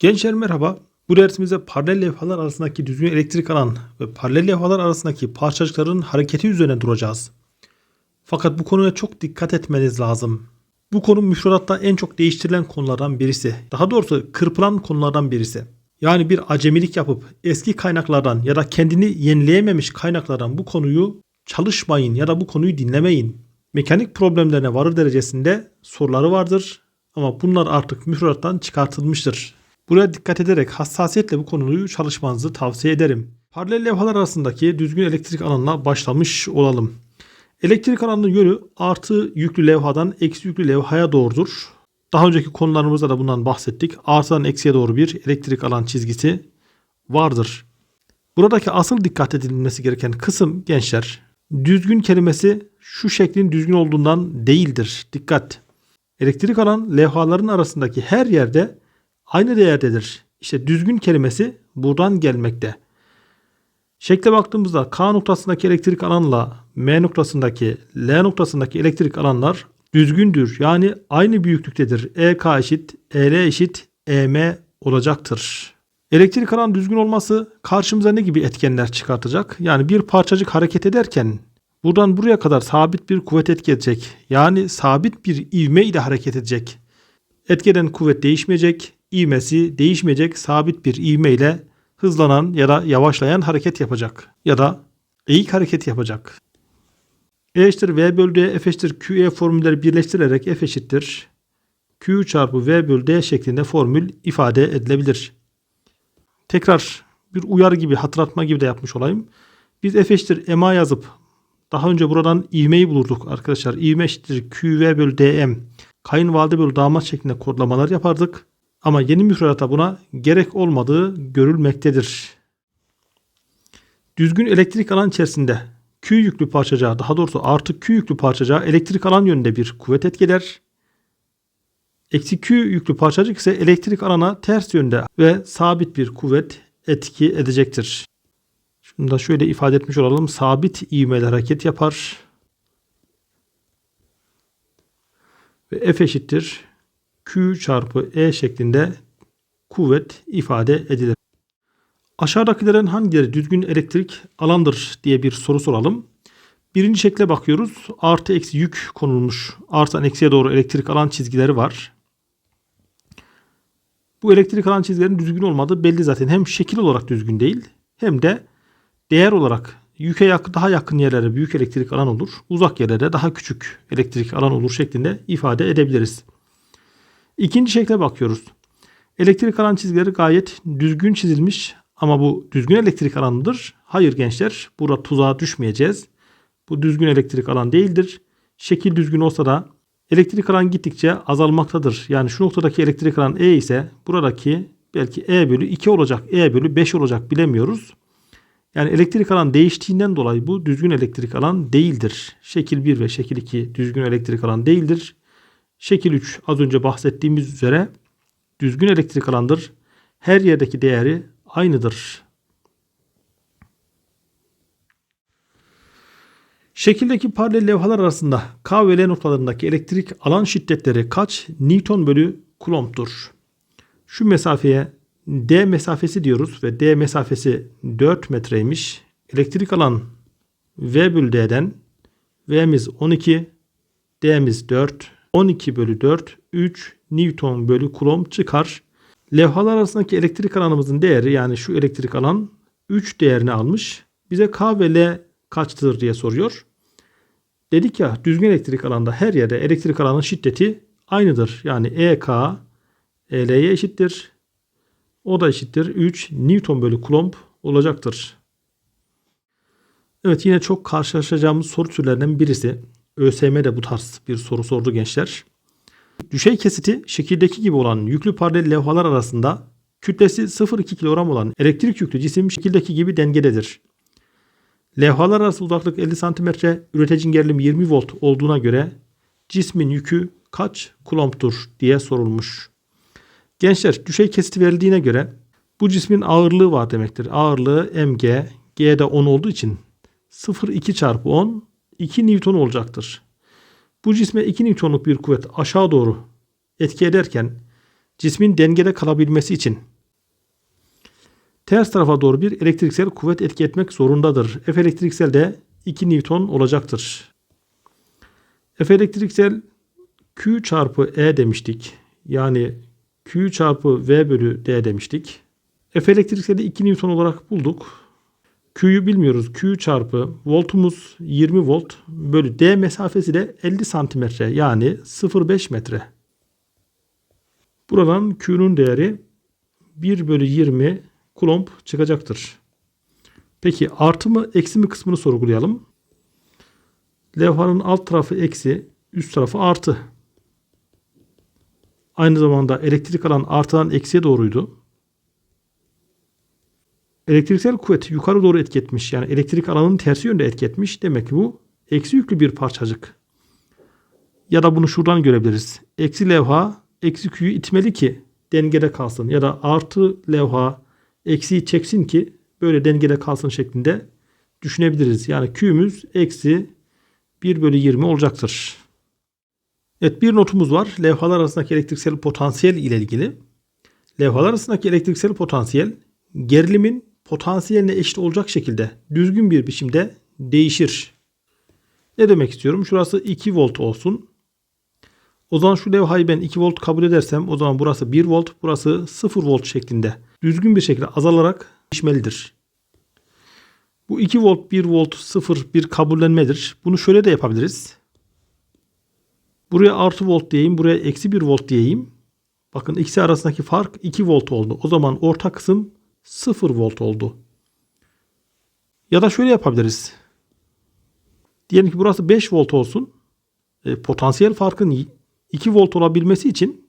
Gençler merhaba. Bu dersimizde paralel levhalar arasındaki düzgün elektrik alan ve paralel levhalar arasındaki parçacıkların hareketi üzerine duracağız. Fakat bu konuya çok dikkat etmeniz lazım. Bu konu müfredatta en çok değiştirilen konulardan birisi. Daha doğrusu kırpılan konulardan birisi. Yani bir acemilik yapıp eski kaynaklardan ya da kendini yenileyememiş kaynaklardan bu konuyu çalışmayın ya da bu konuyu dinlemeyin. Mekanik problemlerine varır derecesinde soruları vardır ama bunlar artık müfredattan çıkartılmıştır. Buraya dikkat ederek hassasiyetle bu konuyu çalışmanızı tavsiye ederim. Paralel levhalar arasındaki düzgün elektrik alanına başlamış olalım. Elektrik alanının yönü artı yüklü levhadan eksi yüklü levhaya doğrudur. Daha önceki konularımızda da bundan bahsettik. Artıdan eksiye doğru bir elektrik alan çizgisi vardır. Buradaki asıl dikkat edilmesi gereken kısım gençler, düzgün kelimesi şu şeklin düzgün olduğundan değildir. Dikkat! Elektrik alan levhaların arasındaki her yerde aynı değerdedir. İşte düzgün kelimesi buradan gelmekte. Şekle baktığımızda K noktasındaki elektrik alanla M noktasındaki L noktasındaki elektrik alanlar düzgündür. Yani aynı büyüklüktedir. EK eşit EL eşit EM olacaktır. Elektrik alan düzgün olması karşımıza ne gibi etkenler çıkartacak? Yani bir parçacık hareket ederken buradan buraya kadar sabit bir kuvvet etki edecek. Yani sabit bir ivme ile hareket edecek. Etkeden kuvvet değişmeyecek, ivmesi değişmeyecek sabit bir ivme ile hızlanan ya da yavaşlayan hareket yapacak. Ya da eğik hareket yapacak. E eşittir V bölü D, F eşittir QE formülleri birleştirerek F eşittir Q çarpı V bölü D şeklinde formül ifade edilebilir. Tekrar bir uyarı gibi, hatırlatma gibi de yapmış olayım. Biz F eşittir MA yazıp daha önce buradan ivmeyi bulurduk arkadaşlar. İvme eşittir QV bölü DM. Kayınvalide bölü damat şeklinde kodlamalar yapardık. Ama yeni müfredata buna gerek olmadığı görülmektedir. Düzgün elektrik alan içerisinde Q yüklü parçacığa daha doğrusu artı Q yüklü parçacığa elektrik alan yönünde bir kuvvet etkiler. Eksi Q yüklü parçacık ise elektrik alana ters yönde ve sabit bir kuvvet etki edecektir. Şunu da şöyle ifade etmiş olalım. Sabit ivmeyle hareket yapar. Ve F eşittir Q çarpı E şeklinde kuvvet ifade edilir. Aşağıdakilerin hangileri düzgün elektrik alandır diye bir soru soralım. Birinci şekle bakıyoruz. Artı eksi yük konulmuş. Artıdan eksiye doğru elektrik alan çizgileri var. Bu elektrik alan çizgilerin düzgün olmadığı belli zaten. Hem şekil olarak düzgün değil hem de değer olarak yüke yakın, daha yakın yerlere büyük elektrik alan olur. Uzak yerlere daha küçük elektrik alan olur şeklinde ifade edebiliriz. İkinci şekle bakıyoruz. Elektrik alan çizgileri gayet düzgün çizilmiş ama bu düzgün elektrik alanıdır. Hayır gençler burada tuzağa düşmeyeceğiz. Bu düzgün elektrik alan değildir. Şekil düzgün olsa da elektrik alan gittikçe azalmaktadır. Yani şu noktadaki elektrik alan E ise buradaki belki E bölü 2 olacak, E bölü 5 olacak bilemiyoruz. Yani elektrik alan değiştiğinden dolayı bu düzgün elektrik alan değildir. Şekil 1 ve şekil 2 düzgün elektrik alan değildir. Şekil 3 az önce bahsettiğimiz üzere düzgün elektrik alandır. Her yerdeki değeri aynıdır. Şekildeki paralel levhalar arasında K ve L noktalarındaki elektrik alan şiddetleri kaç Newton bölü Coulomb'dur? Şu mesafeye D mesafesi diyoruz ve D mesafesi 4 metreymiş. Elektrik alan V bölü D'den V'miz 12, D'miz 4, 12 bölü 4, 3 Newton bölü Coulomb çıkar. Levhalar arasındaki elektrik alanımızın değeri yani şu elektrik alan 3 değerini almış. Bize K ve L kaçtır diye soruyor. Dedik ya düzgün elektrik alanda her yerde elektrik alanın şiddeti aynıdır. Yani EK EL'ye eşittir. O da eşittir 3 Newton bölü Coulomb olacaktır. Evet yine çok karşılaşacağımız soru türlerinden birisi. ÖSYM de bu tarz bir soru sordu gençler. Düşey kesiti şekildeki gibi olan yüklü paralel levhalar arasında kütlesi 0,2 kilogram olan elektrik yüklü cisim şekildeki gibi dengededir. Levhalar arası uzaklık 50 cm, üreticinin gerilimi 20 volt olduğuna göre cismin yükü kaç kulomptur diye sorulmuş. Gençler düşey kesiti verildiğine göre bu cismin ağırlığı var demektir. Ağırlığı mg, g de 10 olduğu için 0,2 çarpı 10 2 Newton olacaktır. Bu cisme 2 Newton'luk bir kuvvet aşağı doğru etki ederken cismin dengede kalabilmesi için ters tarafa doğru bir elektriksel kuvvet etki etmek zorundadır. F elektriksel de 2 Newton olacaktır. F elektriksel Q çarpı E demiştik. Yani Q çarpı V bölü D demiştik. F elektrikseli 2 Newton olarak bulduk. Q'yu bilmiyoruz. Q çarpı voltumuz 20 volt bölü D mesafesi de 50 santimetre yani 0,5 metre. Buradan Q'nun değeri 1 bölü 20 kulomb çıkacaktır. Peki artı mı eksi mi kısmını sorgulayalım. Levhanın alt tarafı eksi, üst tarafı artı. Aynı zamanda elektrik alan artıdan eksiye doğruydu. Elektriksel kuvvet yukarı doğru etki etmiş. Yani elektrik alanının tersi yönde etki etmiş. Demek ki bu eksi yüklü bir parçacık. Ya da bunu şuradan görebiliriz. Eksi levha eksi Q'yu itmeli ki dengede kalsın. Ya da artı levha eksiyi çeksin ki böyle dengede kalsın şeklinde düşünebiliriz. Yani Q'müz eksi 1 bölü 20 olacaktır. Evet bir notumuz var. Levhalar arasındaki elektriksel potansiyel ile ilgili. Levhalar arasındaki elektriksel potansiyel gerilimin potansiyeline eşit olacak şekilde düzgün bir biçimde değişir. Ne demek istiyorum? Şurası 2 volt olsun. O zaman şu levhayı ben 2 volt kabul edersem o zaman burası 1 volt, burası 0 volt şeklinde düzgün bir şekilde azalarak değişmelidir. Bu 2 volt, 1 volt, 0 bir kabullenmedir. Bunu şöyle de yapabiliriz. Buraya artı volt diyeyim, buraya eksi 1 volt diyeyim. Bakın ikisi arasındaki fark 2 volt oldu. O zaman orta kısım 0 volt oldu. Ya da şöyle yapabiliriz. Diyelim ki burası 5 volt olsun. E, potansiyel farkın 2 volt olabilmesi için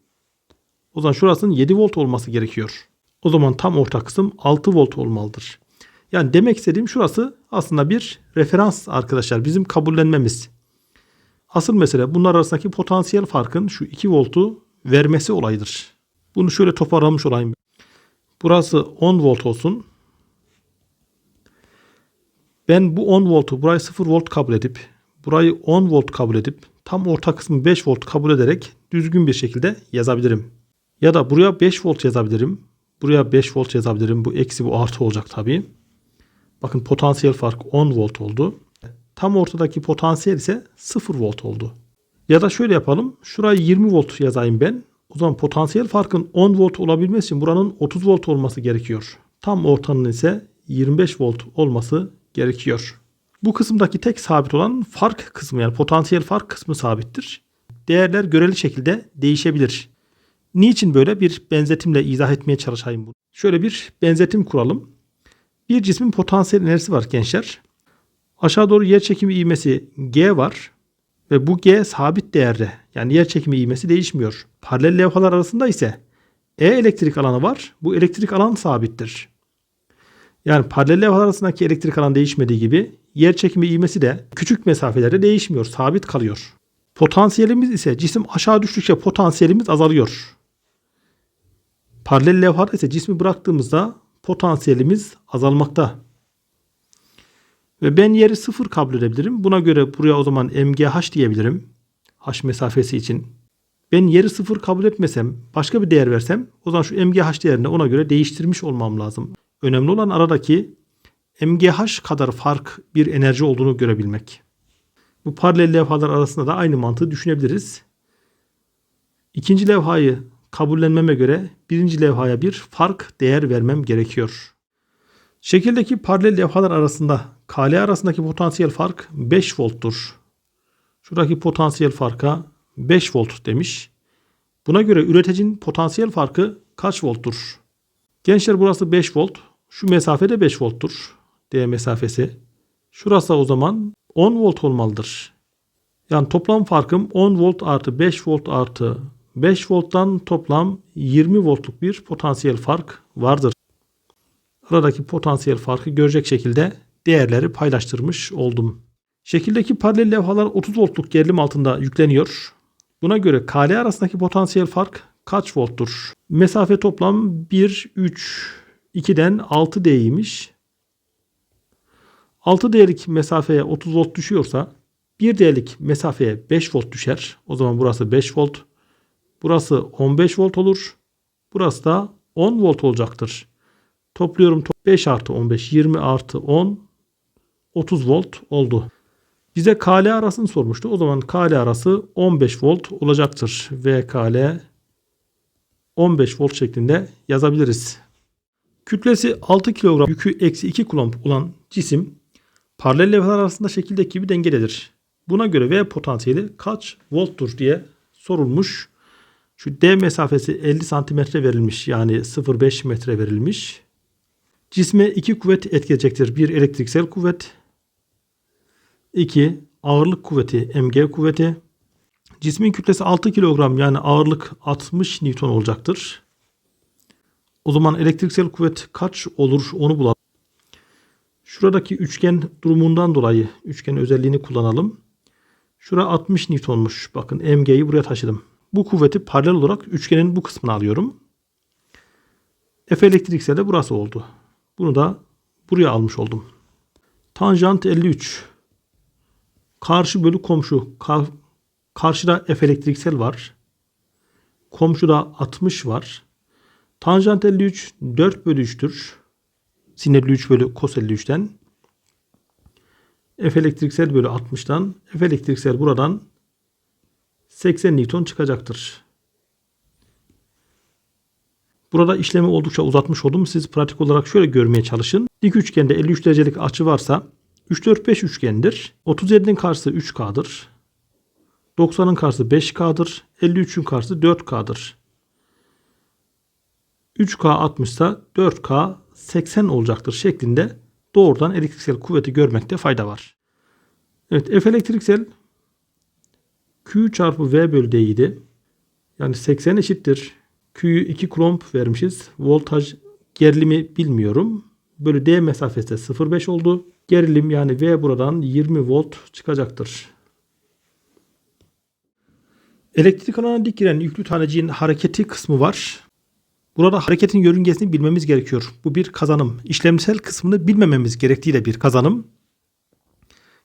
o zaman şurasının 7 volt olması gerekiyor. O zaman tam orta kısım 6 volt olmalıdır. Yani demek istediğim şurası aslında bir referans arkadaşlar. Bizim kabullenmemiz. Asıl mesele bunlar arasındaki potansiyel farkın şu 2 voltu vermesi olayıdır. Bunu şöyle toparlamış olayım. Burası 10 volt olsun. Ben bu 10 voltu burayı 0 volt kabul edip burayı 10 volt kabul edip tam orta kısmı 5 volt kabul ederek düzgün bir şekilde yazabilirim. Ya da buraya 5 volt yazabilirim. Buraya 5 volt yazabilirim. Bu eksi bu artı olacak tabii. Bakın potansiyel fark 10 volt oldu. Tam ortadaki potansiyel ise 0 volt oldu. Ya da şöyle yapalım. Şuraya 20 volt yazayım ben. O zaman potansiyel farkın 10 volt olabilmesi için buranın 30 volt olması gerekiyor. Tam ortanın ise 25 volt olması gerekiyor. Bu kısımdaki tek sabit olan fark kısmı yani potansiyel fark kısmı sabittir. Değerler göreli şekilde değişebilir. Niçin böyle bir benzetimle izah etmeye çalışayım bunu? Şöyle bir benzetim kuralım. Bir cismin potansiyel enerjisi var gençler. Aşağı doğru yer çekimi ivmesi G var. Ve bu G sabit değerde. Yani yer çekimi ivmesi değişmiyor. Paralel levhalar arasında ise E elektrik alanı var. Bu elektrik alan sabittir. Yani paralel levhalar arasındaki elektrik alan değişmediği gibi yer çekimi ivmesi de küçük mesafelerde değişmiyor. Sabit kalıyor. Potansiyelimiz ise cisim aşağı düştükçe potansiyelimiz azalıyor. Paralel levhada ise cismi bıraktığımızda potansiyelimiz azalmakta. Ve ben yeri sıfır kabul edebilirim. Buna göre buraya o zaman MGH diyebilirim. H mesafesi için. Ben yeri sıfır kabul etmesem, başka bir değer versem o zaman şu MGH değerini ona göre değiştirmiş olmam lazım. Önemli olan aradaki MGH kadar fark bir enerji olduğunu görebilmek. Bu paralel levhalar arasında da aynı mantığı düşünebiliriz. İkinci levhayı kabullenmeme göre birinci levhaya bir fark değer vermem gerekiyor. Şekildeki paralel levhalar arasında KL arasındaki potansiyel fark 5 volttur. Şuradaki potansiyel farka 5 volt demiş. Buna göre üreticinin potansiyel farkı kaç volttur? Gençler burası 5 volt. Şu mesafede 5 volttur. D mesafesi. Şurası o zaman 10 volt olmalıdır. Yani toplam farkım 10 volt artı 5 volt artı 5 volttan toplam 20 voltluk bir potansiyel fark vardır. Aradaki potansiyel farkı görecek şekilde değerleri paylaştırmış oldum. Şekildeki paralel levhalar 30 voltluk gerilim altında yükleniyor. Buna göre KL arasındaki potansiyel fark kaç volttur? Mesafe toplam 1, 3, 2'den 6 D'ymiş. 6 değerlik mesafeye 30 volt düşüyorsa 1 değerlik mesafeye 5 volt düşer. O zaman burası 5 volt. Burası 15 volt olur. Burası da 10 volt olacaktır. Topluyorum 5 artı 15 20 artı 10 30 volt oldu. Bize KL arasını sormuştu. O zaman KL arası 15 volt olacaktır. VKL 15 volt şeklinde yazabiliriz. Kütlesi 6 kilogram yükü eksi 2 kulomb olan cisim paralel levhalar arasında şekildeki gibi dengededir. Buna göre V potansiyeli kaç volttur diye sorulmuş. Şu D mesafesi 50 santimetre verilmiş. Yani 0,5 metre verilmiş. Cisme iki kuvvet etkileyecektir. Bir elektriksel kuvvet. 2. Ağırlık kuvveti mg kuvveti. Cismin kütlesi 6 kilogram yani ağırlık 60 Newton olacaktır. O zaman elektriksel kuvvet kaç olur onu bulalım. Şuradaki üçgen durumundan dolayı üçgen özelliğini kullanalım. Şura 60 Newton'muş. Bakın mg'yi buraya taşıdım. Bu kuvveti paralel olarak üçgenin bu kısmını alıyorum. F elektriksel de burası oldu. Bunu da buraya almış oldum. Tanjant 53. Karşı bölü komşu. Ka- karşıda F elektriksel var. Komşuda 60 var. Tanjant 53 4 bölü 3'tür. Sin 53 bölü kos 53'ten. F elektriksel bölü 60'tan. F elektriksel buradan 80 Newton çıkacaktır. Burada işlemi oldukça uzatmış oldum. Siz pratik olarak şöyle görmeye çalışın. Dik üçgende 53 derecelik açı varsa 3 4 5 üçgendir. 37'nin karşısı 3K'dır. 90'ın karşısı 5K'dır. 53'ün karşısı 4K'dır. 3K 60 ise 4K 80 olacaktır şeklinde doğrudan elektriksel kuvveti görmekte fayda var. Evet F elektriksel Q çarpı V bölü D idi. Yani 80 eşittir. Q'yu 2 kulomb vermişiz. Voltaj gerilimi bilmiyorum. Bölü D mesafesi de 0,5 oldu. Gerilim yani V buradan 20 volt çıkacaktır. Elektrik alana dik giren yüklü taneciğin hareketi kısmı var. Burada hareketin yörüngesini bilmemiz gerekiyor. Bu bir kazanım. İşlemsel kısmını bilmememiz gerektiği de bir kazanım.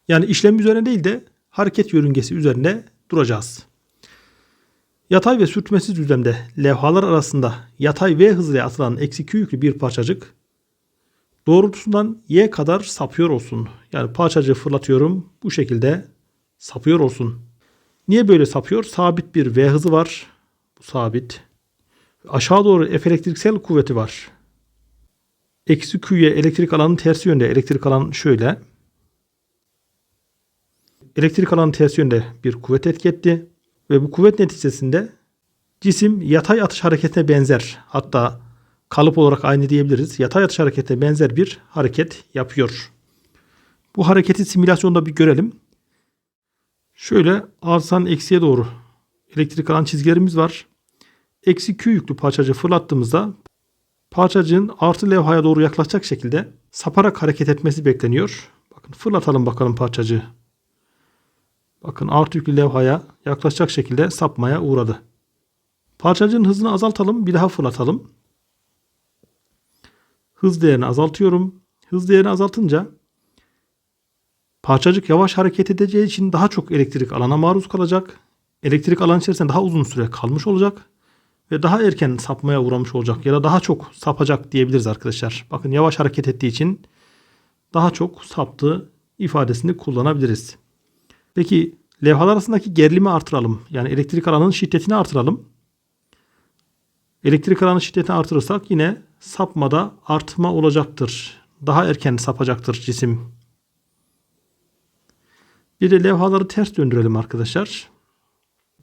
Yani işlem üzerine değil de hareket yörüngesi üzerinde duracağız. Yatay ve sürtmesiz düzlemde levhalar arasında yatay V hızıyla atılan eksi Q yüklü bir parçacık doğrultusundan Y kadar sapıyor olsun. Yani parçacığı fırlatıyorum bu şekilde sapıyor olsun. Niye böyle sapıyor? Sabit bir V hızı var. Bu sabit. Aşağı doğru F elektriksel kuvveti var. Eksi Q'ye elektrik alanın tersi yönde. Elektrik alan şöyle. Elektrik alanın tersi yönde bir kuvvet etki etti. Ve bu kuvvet neticesinde cisim yatay atış hareketine benzer. Hatta kalıp olarak aynı diyebiliriz. Yatay atış hareketine benzer bir hareket yapıyor. Bu hareketi simülasyonda bir görelim. Şöyle artıdan eksiye doğru elektrik alan çizgilerimiz var. Eksi Q yüklü parçacığı fırlattığımızda parçacığın artı levhaya doğru yaklaşacak şekilde saparak hareket etmesi bekleniyor. Bakın fırlatalım bakalım parçacığı. Bakın artı yüklü levhaya yaklaşacak şekilde sapmaya uğradı. Parçacığın hızını azaltalım. Bir daha fırlatalım. Hız değerini azaltıyorum. Hız değerini azaltınca parçacık yavaş hareket edeceği için daha çok elektrik alana maruz kalacak. Elektrik alan içerisinde daha uzun süre kalmış olacak. Ve daha erken sapmaya uğramış olacak ya da daha çok sapacak diyebiliriz arkadaşlar. Bakın yavaş hareket ettiği için daha çok saptığı ifadesini kullanabiliriz. Peki levhalar arasındaki gerilimi artıralım. Yani elektrik alanının şiddetini artıralım. Elektrik alanının şiddetini artırırsak yine sapmada artma olacaktır. Daha erken sapacaktır cisim. Bir de levhaları ters döndürelim arkadaşlar.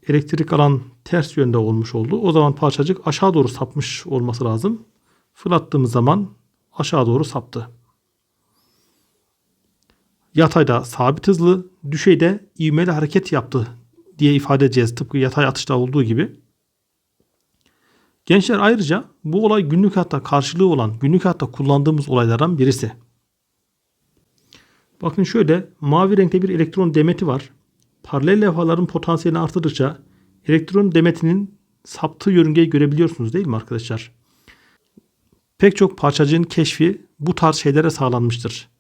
Elektrik alan ters yönde olmuş oldu. O zaman parçacık aşağı doğru sapmış olması lazım. Fırlattığımız zaman aşağı doğru saptı. Yatayda sabit hızlı, düşeyde ivmeli hareket yaptı diye ifade edeceğiz. Tıpkı yatay atışta olduğu gibi. Gençler ayrıca bu olay günlük hayatta karşılığı olan, günlük hayatta kullandığımız olaylardan birisi. Bakın şöyle mavi renkte bir elektron demeti var. Paralel levhaların potansiyelini artırdıkça elektron demetinin saptığı yörüngeyi görebiliyorsunuz değil mi arkadaşlar? Pek çok parçacığın keşfi bu tarz şeylere sağlanmıştır.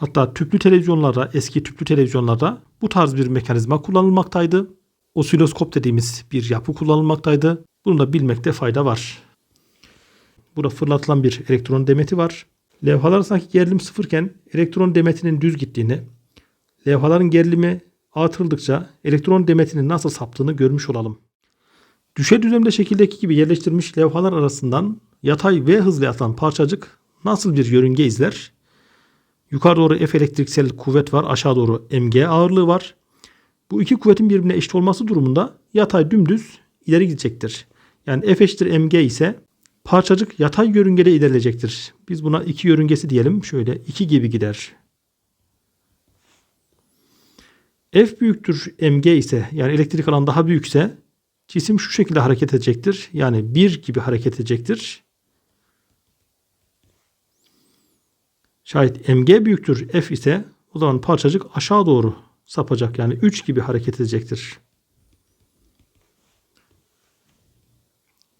Hatta tüplü televizyonlarda, eski tüplü televizyonlarda bu tarz bir mekanizma kullanılmaktaydı. Osiloskop dediğimiz bir yapı kullanılmaktaydı. Bunu da bilmekte fayda var. Burada fırlatılan bir elektron demeti var. Levhalar arasındaki gerilim sıfırken elektron demetinin düz gittiğini, levhaların gerilimi artırıldıkça elektron demetinin nasıl saptığını görmüş olalım. Düşey düzlemde şekildeki gibi yerleştirilmiş levhalar arasından yatay V hızla atılan parçacık nasıl bir yörünge izler? Yukarı doğru F elektriksel kuvvet var, aşağı doğru mg ağırlığı var. Bu iki kuvvetin birbirine eşit olması durumunda yatay dümdüz ileri gidecektir. Yani F eşittir mg ise parçacık yatay yörüngede ilerleyecektir. Biz buna iki yörüngesi diyelim. Şöyle iki gibi gider. F büyüktür mg ise yani elektrik alan daha büyükse cisim şu şekilde hareket edecektir. Yani 1 gibi hareket edecektir. Şayet mg büyüktür f ise o zaman parçacık aşağı doğru sapacak. Yani 3 gibi hareket edecektir.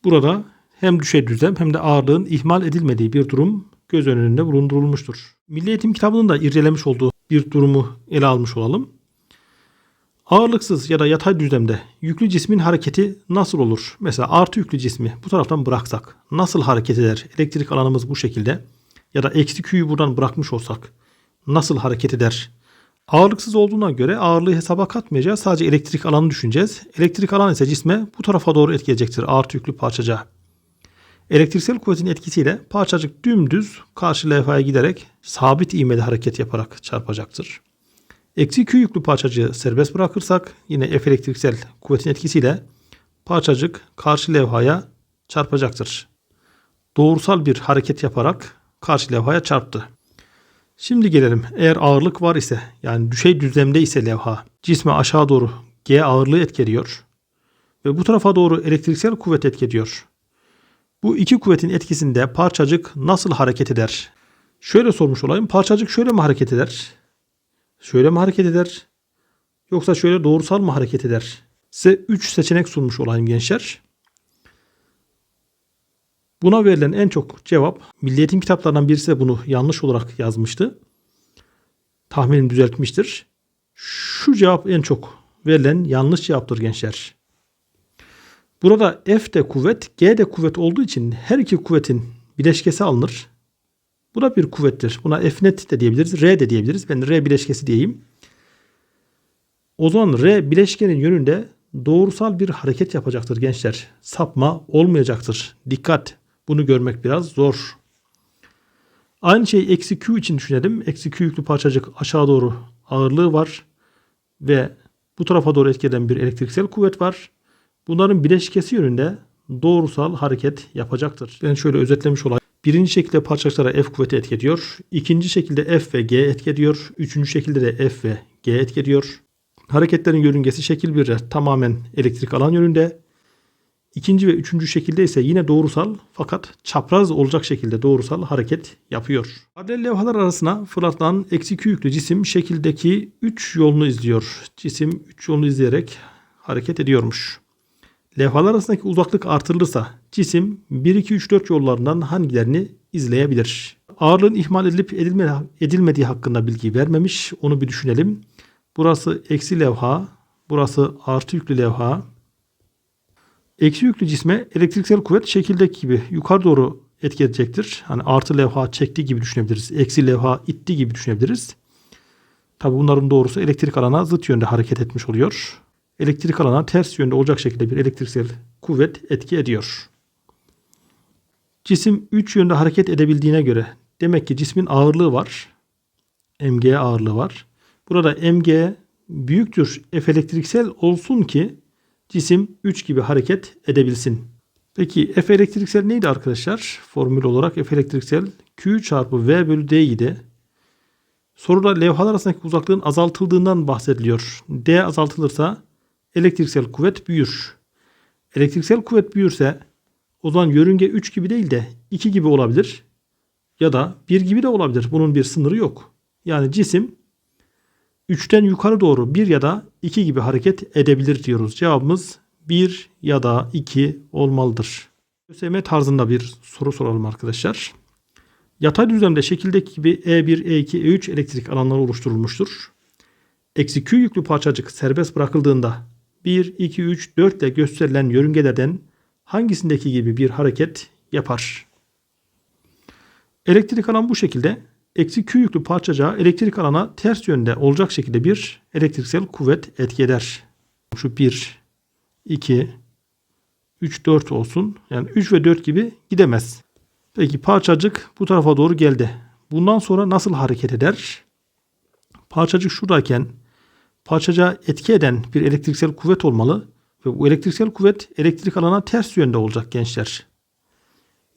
Burada hem düşey düzlem hem de ağırlığın ihmal edilmediği bir durum göz önünde bulundurulmuştur. Milli Eğitim kitabının da irdelemiş olduğu bir durumu ele almış olalım. Ağırlıksız ya da yatay düzlemde yüklü cismin hareketi nasıl olur? Mesela artı yüklü cismi bu taraftan bıraksak nasıl hareket eder? Elektrik alanımız bu şekilde. Ya da eksi Q'yu buradan bırakmış olsak nasıl hareket eder? Ağırlıksız olduğuna göre ağırlığı hesaba katmayacağız. Sadece elektrik alanı düşüneceğiz. Elektrik alan ise cisme bu tarafa doğru etkileyecektir artı yüklü parçacığa. Elektriksel kuvvetin etkisiyle parçacık dümdüz karşı levhaya giderek sabit ivmeli hareket yaparak çarpacaktır. Eksi Q yüklü parçacığı serbest bırakırsak yine F elektriksel kuvvetin etkisiyle parçacık karşı levhaya çarpacaktır. Doğrusal bir hareket yaparak karşı levhaya çarptı. Şimdi gelelim. Eğer ağırlık var ise yani düşey düzlemde ise levha cisme aşağı doğru G ağırlığı etkiliyor ve bu tarafa doğru elektriksel kuvvet etkiliyor. Bu iki kuvvetin etkisinde parçacık nasıl hareket eder? Şöyle sormuş olayım. Parçacık şöyle mi hareket eder? Şöyle mi hareket eder? Yoksa şöyle doğrusal mı hareket eder? Size 3 seçenek sunmuş olayım gençler. Buna verilen en çok cevap Milli Eğitim kitaplarından birisi de bunu yanlış olarak yazmıştı. Tahminim düzeltmiştir. Şu cevap en çok verilen yanlış cevaptır gençler. Burada F de kuvvet, G de kuvvet olduğu için her iki kuvvetin bileşkesi alınır. Bu da bir kuvvettir. Buna F net de diyebiliriz, R de diyebiliriz. Ben R bileşkesi diyeyim. O zaman R bileşkenin yönünde doğrusal bir hareket yapacaktır gençler. Sapma olmayacaktır. Dikkat. Bunu görmek biraz zor. Aynı şey eksi Q için düşünelim. Eksi Q yüklü parçacık aşağı doğru ağırlığı var. Ve bu tarafa doğru etkilenen bir elektriksel kuvvet var. Bunların bileşkesi yönünde doğrusal hareket yapacaktır. Ben şöyle özetlemiş olayım. Birinci şekilde parçacıklara F kuvveti etki ediyor. İkinci şekilde F ve G etki ediyor. Üçüncü şekilde de F ve G etki ediyor. Hareketlerin yörüngesi şekil 1'de tamamen elektrik alan yönünde. İkinci ve üçüncü şekilde ise yine doğrusal fakat çapraz olacak şekilde doğrusal hareket yapıyor. Paralel levhalar arasına fırlatılan eksi yüklü cisim şekildeki 3 yolunu izliyor. Cisim 3 yolunu izleyerek hareket ediyormuş. Levhalar arasındaki uzaklık artırılırsa cisim 1, 2, 3, 4 yollarından hangilerini izleyebilir? Ağırlığın ihmal edilip edilme, edilmediği hakkında bilgi vermemiş. Onu bir düşünelim. Burası eksi levha, burası artı yüklü levha. Eksi yüklü cisme elektriksel kuvvet şekildeki gibi yukarı doğru etki edecektir. Hani artı levha çektiği gibi düşünebiliriz. Eksi levha itti gibi düşünebiliriz. Tabi bunların doğrusu elektrik alana zıt yönde hareket etmiş oluyor. Elektrik alana ters yönde olacak şekilde bir elektriksel kuvvet etki ediyor. Cisim 3 yönde hareket edebildiğine göre demek ki cismin ağırlığı var. mg ağırlığı var. Burada mg büyüktür F elektriksel olsun ki cisim 3 gibi hareket edebilsin. Peki F elektriksel neydi arkadaşlar? Formül olarak F elektriksel Q çarpı V bölü D idi. Soruda levhalar arasındaki uzaklığın azaltıldığından bahsediliyor. D azaltılırsa elektriksel kuvvet büyür. Elektriksel kuvvet büyürse o zaman yörünge 3 gibi değil de 2 gibi olabilir. Ya da 1 gibi de olabilir. Bunun bir sınırı yok. Yani cisim 3'ten yukarı doğru 1 ya da 2 gibi hareket edebilir diyoruz. Cevabımız 1 ya da 2 olmalıdır. ÖSYM tarzında bir soru soralım arkadaşlar. Yatay düzlemde şekildeki gibi E1, E2, E3 elektrik alanları oluşturulmuştur. Eksi Q yüklü parçacık serbest bırakıldığında 1, 2, 3, 4 ile gösterilen yörüngelerden hangisindeki gibi bir hareket yapar? Elektrik alan bu şekilde eksi Q yüklü parçacığa elektrik alana ters yönde olacak şekilde bir elektriksel kuvvet etki eder. Şu 1, 2, 3, 4 olsun. Yani 3 ve 4 gibi gidemez. Peki parçacık bu tarafa doğru geldi. Bundan sonra nasıl hareket eder? Parçacık şuradayken parçacığa etki eden bir elektriksel kuvvet olmalı ve bu elektriksel kuvvet elektrik alana ters yönde olacak gençler.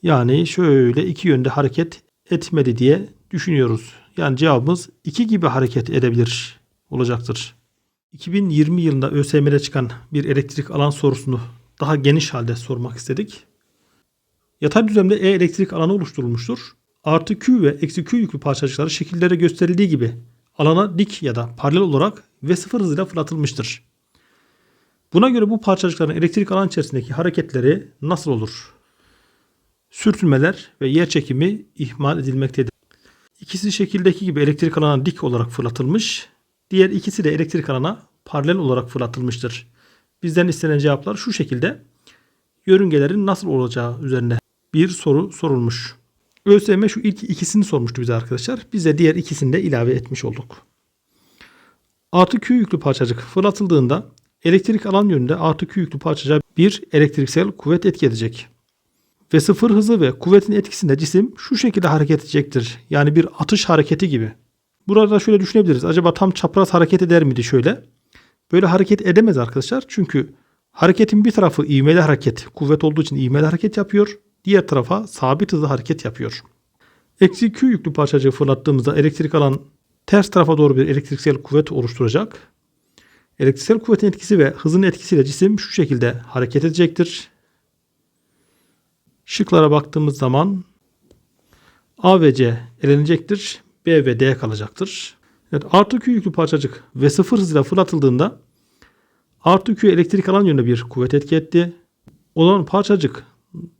Yani şöyle iki yönde hareket etmedi diye düşünüyoruz. Yani cevabımız 2 gibi hareket edebilir olacaktır. 2020 yılında ÖSYM'de çıkan bir elektrik alan sorusunu daha geniş halde sormak istedik. Yatay düzlemde E elektrik alanı oluşturulmuştur. Artı Q ve eksi Q yüklü parçacıkları şekillere gösterildiği gibi alana dik ya da paralel olarak ve sıfır hızıyla fırlatılmıştır. Buna göre bu parçacıkların elektrik alan içerisindeki hareketleri nasıl olur? Sürtünmeler ve yer çekimi ihmal edilmektedir. İkisi şekildeki gibi elektrik alana dik olarak fırlatılmış. Diğer ikisi de elektrik alana paralel olarak fırlatılmıştır. Bizden istenen cevaplar şu şekilde. Yörüngelerin nasıl olacağı üzerine bir soru sorulmuş. ÖSYM şu ilk ikisini sormuştu bize arkadaşlar. Biz de diğer ikisini de ilave etmiş olduk. Artı Q yüklü parçacık fırlatıldığında elektrik alan yönünde artı Q yüklü parçacığa bir elektriksel kuvvet etki edecek. Ve sıfır hızı ve kuvvetin etkisinde cisim şu şekilde hareket edecektir. Yani bir atış hareketi gibi. Burada şöyle düşünebiliriz. Acaba tam çapraz hareket eder miydi şöyle? Böyle hareket edemez arkadaşlar. Çünkü hareketin bir tarafı ivmeli hareket. Kuvvet olduğu için ivmeli hareket yapıyor. Diğer tarafa sabit hızlı hareket yapıyor. Eksi Q yüklü parçacığı fırlattığımızda elektrik alan ters tarafa doğru bir elektriksel kuvvet oluşturacak. Elektriksel kuvvetin etkisi ve hızın etkisiyle cisim şu şekilde hareket edecektir. Şıklara baktığımız zaman A ve C elenecektir. B ve D kalacaktır. Evet, artı Q yüklü parçacık ve sıfır hızıyla fırlatıldığında artı Q elektrik alan yönünde bir kuvvet etki etti. O zaman parçacık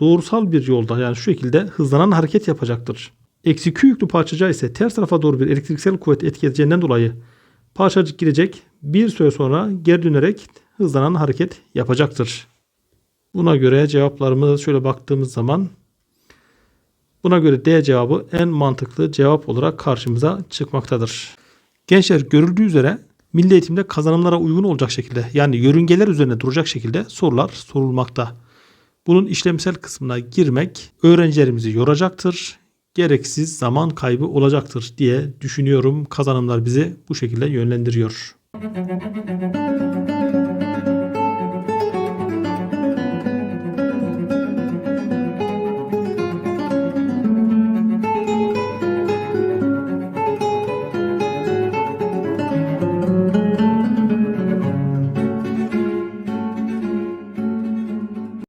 doğrusal bir yolda yani şu şekilde hızlanan hareket yapacaktır. Eksi Q yüklü parçacığa ise ters tarafa doğru bir elektriksel kuvvet etki edeceğinden dolayı parçacık girecek bir süre sonra geri dönerek hızlanan hareket yapacaktır. Buna göre cevaplarımıza şöyle baktığımız zaman buna göre D cevabı en mantıklı cevap olarak karşımıza çıkmaktadır. Gençler görüldüğü üzere milli eğitimde kazanımlara uygun olacak şekilde yani yörüngeler üzerine duracak şekilde sorular sorulmakta. Bunun işlemsel kısmına girmek öğrencilerimizi yoracaktır. Gereksiz zaman kaybı olacaktır diye düşünüyorum. Kazanımlar bizi bu şekilde yönlendiriyor.